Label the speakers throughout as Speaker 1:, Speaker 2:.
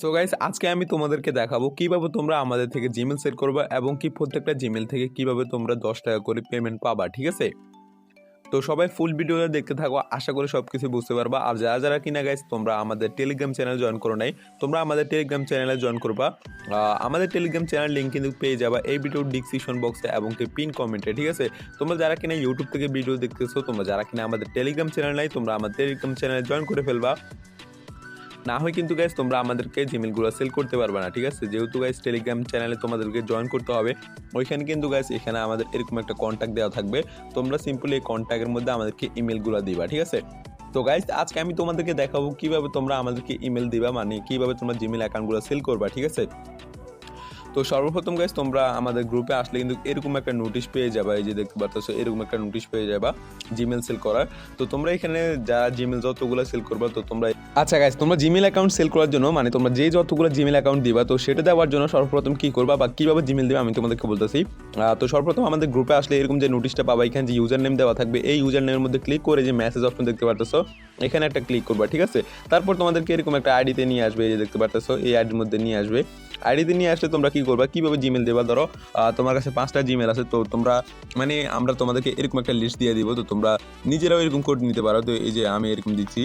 Speaker 1: So guys আজকে আমি তোমাদেরকে দেখাবো কীভাবে তোমরা আমাদের থেকে জিমেল সেট করবে এবং কি প্রত্যেকটা জিমেল থেকে কীভাবে তোমরা দশ টাকা করে পেমেন্ট পাবা, ঠিক আছে? তো সবাই ফুল ভিডিওটা দেখতে থাকো, আশা করি সব কিছু বুঝতে পারবা। আর যারা যারা কিনা গাইস তোমরা আমাদের টেলিগ্রাম চ্যানেল জয়েন করো নাই, তোমরা আমাদের টেলিগ্রাম চ্যানেলে জয়েন করবা। আমাদের টেলিগ্রাম চ্যানেল লিঙ্ক কিন্তু পেয়ে যাবা এই ভিডিওর ডিসক্রিপশন বক্সে এবং কি পিন কমেন্টে ঠিক আছে? তোমরা যারা কিনা ইউটিউব থেকে ভিডিও দেখতেছো, তোমরা যারা কিনা আমাদের টেলিগ্রাম চ্যানেল নাই, তোমরা আমাদের টেলিগ্রাম চ্যানেলে জয়েন করে ফেলবা। না হয় কিন্তু গাইজ তোমরা আমাদেরকে জিমেলগুলো সেল করতে পারবে না, ঠিক আছে? যেহেতু গাইজ টেলিগ্রাম চ্যানেলে তোমাদেরকে জয়েন করতে হবে, ওইখানে কিন্তু গাইজ এখানে আমাদের এরকম একটা কন্ট্যাক্ট দেওয়া থাকবে। তোমরা সিম্পলি এই কন্ট্যাক্টের মধ্যে আমাদেরকে ইমেলগুলো দিবা, ঠিক আছে? তো গাইজ আজকে আমি তোমাদেরকে দেখাবো কীভাবে তোমরা আমাদেরকে ইমেল দিবা মানে কীভাবে তোমরা জিমেল অ্যাকাউন্টগুলো সেল করবা, ঠিক আছে? তো সর্বপ্রথম গাইজ তোমরা আমাদের গ্রুপে আসলে কিন্তু এরকম একটা নোটিশ পেয়ে যাবে। এই যে দেখতে পাচ্ছ এরকম একটা নোটিশ পেয়ে যাবা জিমেল সেল করার। তো তোমরা এখানে যারা জিমেল যতগুলো সেল করবা, তো তোমরা আচ্ছা গাইজ তোমরা জিমেল অ্যাকাউন্ট সেল করার জন্য মানে তোমরা যে যতগুলো জিমেল অ্যাকাউন্ট দিবা, তো সেটা দেওয়ার জন্য সর্বপ্রথম কি করবা বা কীভাবে জিমেল দিবা আমি তোমাদেরকে বলতেছি। তো সর্বপ্রথম আমাদের গ্রুপে আসলে এরকম যে নোটিশটা পাবা, এখানে যে ইউজার নেম দেওয়া থাকবে, এই ইউজার নেমের মধ্যে ক্লিক করে যে মেসেজ অপশন দেখতে পারতেছো, এখানে একটা ক্লিক করবা, ঠিক আছে? তারপর তোমাদেরকে এরকম একটা আইডিতে নিয়ে আসবে, এই যে দেখতে পারতেছো, এই আইডির মধ্যে নিয়ে আসবে। আইডিতে নিয়ে আসলে তোমরা কি করবা? কীভাবে জিমেল দেবা? ধরো তোমার কাছে পাঁচটা জিমেল আছে, তো তোমরা মানে আমরা তোমাদেরকে এরকম একটা লিস্ট দিয়ে দিব, তো তোমরা নিজেরাও এরকম কোড নিতে পারো। তো এই যে আমি এরকম দিচ্ছি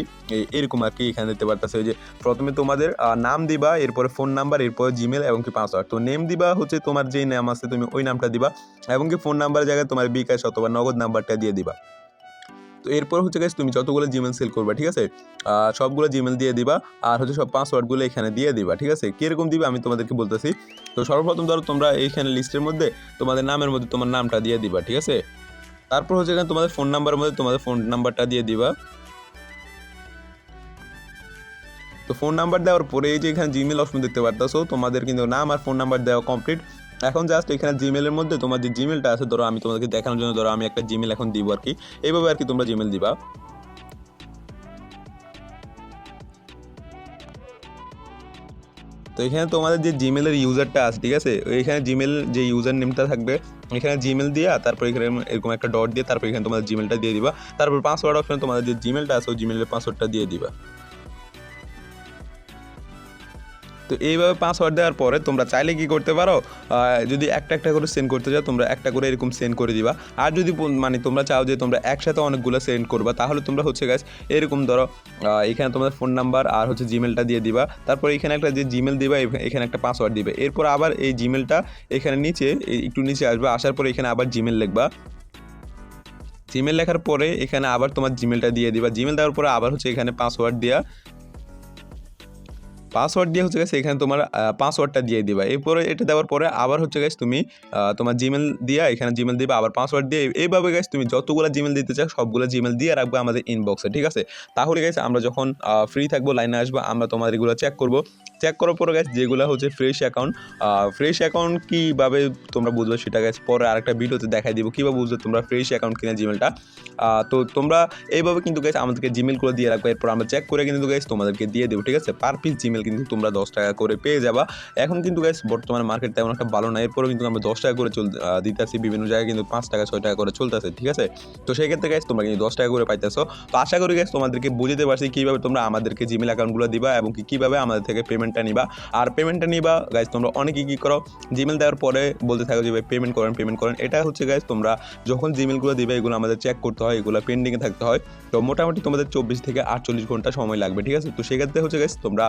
Speaker 1: এরকম আর কি এখানে দিতে পারতেছে। ওই যে প্রথমে তোমাদের নাম দিবা, এরপরে ফোন নাম্বার এরপরে জিমেল এবং কি পাসওয়ার্ড তো নেম দিবা, হচ্ছে তোমার যেই নাম আছে, তুমি ওই নামটা দিবা এবং কি ফোন নাম্বার জায়গায় তোমার বিকাশ অথবা নগদ নাম্বারটা দিয়ে দিবা। তো এরপর হচ্ছে গাইস তুমি যতগুলো জিমেল সেল করবে, ঠিক আছে? সবগুলো জিমেল দিয়ে দিবা, আর হচ্ছে সব পাসওয়ার্ডগুলো এখানে দিয়ে দিবা, ঠিক আছে? কীরকম দিবে আমি তোমাদেরকে বলতেছি। তো সর্বপ্রথম ধরো তোমরা এইখানে লিস্টের মধ্যে তোমাদের নামের মধ্যে তোমার নামটা দিয়ে দিবা, ঠিক আছে? তারপর হচ্ছে এখানে তোমাদের ফোন নাম্বারের মধ্যে তোমাদের ফোন নাম্বারটা দিয়ে দিবা। তো ফোন নাম্বার দেওয়ার পরে এই যে এখানে জিমেল অপশন দেখতে পারতেছো, তোমাদের কিন্তু নাম আর ফোন নাম্বার দেওয়া কমপ্লিট এখন জাস্ট এখানে জিমেলের মধ্যে তোমার যে জিমেলটা আছে, ধরো আমি তোমাদেরকে দেখানোর জন্য ধরো আমি একটা জিমেল এখন দিব আর কি এইভাবে আর কি তোমরা জিমেল দিবা। তো এখানে তোমাদের যে জিমেলের ইউজারটা আছে, ঠিক আছে? এখানে জিমেল যে ইউজার নেমটা থাকবে, এখানে জিমেল দিয়া তারপর এখানে এরকম একটা ডট দিয়ে তারপর এখানে তোমাদের জিমেলটা দিয়ে দিবা। তারপর পাসওয়ার্ড অপশনে তোমাদের যে জিমেলটা আছে, ওই জিমেলের পাসওয়ার্ডটা দিয়ে দিবা। তো এইভাবে পাসওয়ার্ড দেওয়ার পরে তোমরা চাইলে কি করতে পারো যদি একটা একটা করে সেন্ড করতে চাও, তোমরা একটা করে এরকম সেন্ড করে দিবা। আর যদি মানে তোমরা চাও যে তোমরা একসাথে অনেকগুলো সেন্ড করবা, তাহলে তোমরা হচ্ছে গাছ এরকম ধরো এখানে তোমাদের ফোন নাম্বার আর হচ্ছে জিমেলটা দিয়ে দিবা। তারপর এখানে একটা যে জিমেল দিবা এখানে একটা পাসওয়ার্ড দিবে। এরপর আবার এই জিমেলটা এখানে নিচে একটু নিচে আসবে, আসার পরে এখানে আবার জিমেল লিখবা। জিমেল লেখার পরে এখানে আবার তোমার জিমেলটা দিয়ে দিবা। জিমেল দেওয়ার পরে আবার হচ্ছে এখানে পাসওয়ার্ড দেওয়া পাসওয়ার্ড দিয়ে হচ্ছে গেছে এখানে তোমার পাসওয়ার্ডটা দিয়ে দিবা। এরপরে এটা দেওয়ার পরে আবার হচ্ছে গেছে তুমি তোমার জিমেল দিয়ে এখানে জিমেল দিবা, আবার পাসওয়ার্ড দিয়ে এইভাবে গেছে তুমি যতগুলো জিমেল দিতে চাও সবগুলো জিমেল দিয়ে রাখবে আমাদের ইনবক্সে ঠিক আছে? তাহলে গেছে আমরা যখন ফ্রি থাকব লাইনে আসব, আমরা তোমার এগুলো চেক করব। চেক করার পরে গেছে যেগুলো হচ্ছে ফ্রেশ অ্যাকাউন্ট ফ্রেশ অ্যাকাউন্ট কীভাবে তোমরা বুঝবে সেটা গেছে পরে আরেকটা ভিডিওতে দেখাই দিব, কীভাবে বুঝবে তোমরা ফ্রেশ অ্যাকাউন্ট কিনা জিমেলটা তো তোমরা এইভাবে কিন্তু গেছে আমাদেরকে জিমেলগুলো দিয়ে রাখবে, এরপর আমরা চেক করে কিন্তু গেছে তোমাদেরকে দিয়ে দেবো, ঠিক আছে? পার পিস জিমেল কিন্তু তোমরা দশ টাকা করে পেয়ে যাবা। এখন কিন্তু গাইস বর্তমানে মার্কেট তেমন একটা ভালো না। এরপরেও কিন্তু আমরা দশ টাকা করে চল দিতে আসি বিভিন্ন জায়গায় কিন্তু পাঁচ টাকা, ছয় টাকা করে চলতেছে, ঠিক আছে? তো সেই ক্ষেত্রে গাইস তোমরা কিন্তু দশ টাকা করে পাইতেছো। তো আশা করি গাইস তোমাদেরকে বুঝতে পারছি কীভাবে তোমরা আমাদেরকে জিমেল অ্যাকাউন্টগুলো দিবা এবং কি কীভাবে আমাদের থেকে পেমেন্টটা নিবা। আর পেমেন্টটা নিবা গাইস তোমরা অনেকেই কী করো জিমেল দেওয়ার পরে বলতে থাকো যে, ভাই পেমেন্ট করেন পেমেন্ট করেন। এটা হচ্ছে গাইস তোমরা যখন জিমেলগুলো দিবে, এগুলো আমাদের চেক করতে হয়, এগুলো পেন্ডিংয়ে থাকতে হয়। তো মোটামুটি তোমাদের চব্বিশ থেকে আটচল্লিশ ঘণ্টা সময় লাগবে, ঠিক আছে? তো সেক্ষেত্রে হচ্ছে গাইস তোমরা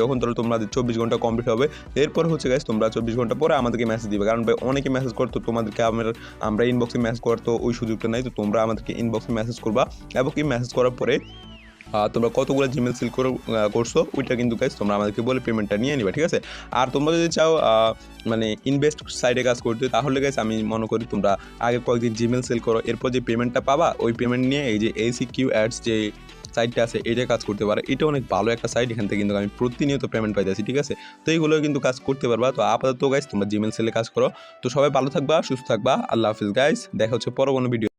Speaker 1: যখন ধরো তোমাদের চব্বিশ ঘণ্টা কমপ্লিট হবে, এরপর হচ্ছে গাইস তোমরা চব্বিশ ঘণ্টা পরে আমাদেরকে মেসেজ দিবে। কারণ ভাই, অনেকে মেসেজ করতো তোমাদেরকে আমরা আমরা ইনবক্সে মেসেজ করতো ওই সুযোগটা নাই, তো তোমরা আমাদেরকে ইনবক্সে মেসেজ করবা। এবং কি মেসেজ করার পরে তোমরা কতগুলো জিমেল সিল করে করছ, ওইটা কিন্তু গাইজ তোমরা আমাদেরকে বলে পেমেন্টটা নিয়ে নিবা, ঠিক আছে? আর তোমরা যদি চাও মানে ইনভেস্ট সাইডে কাজ করতে, তাহলে গাইস আমি মনে করি তোমরা আগে কয়েকদিন জিমেল সেল করো, এরপর যে পেমেন্টটা পাবা, ওই পেমেন্ট নিয়ে এই যে এসি কিউ অ্যাডস যে সাইটটা আছে এটা কাজ করতে পারে। এটা অনেক ভালো একটা সাইট এখান থেকে কিন্তু আমি প্রতিনিয়ত পেমেন্ট পাইতেছি, ঠিক আছে? তো এইগুলো কিন্তু কাজ করতে পারবা। তো আপাতত গাইস তোমরা জিমেল সেলে কাজ করো। তো সবাই ভালো থাকবা, সুস্থ থাকবা। আল্লাহ হাফিজ গাইস দেখা হচ্ছে পরবর্তী ভিডিও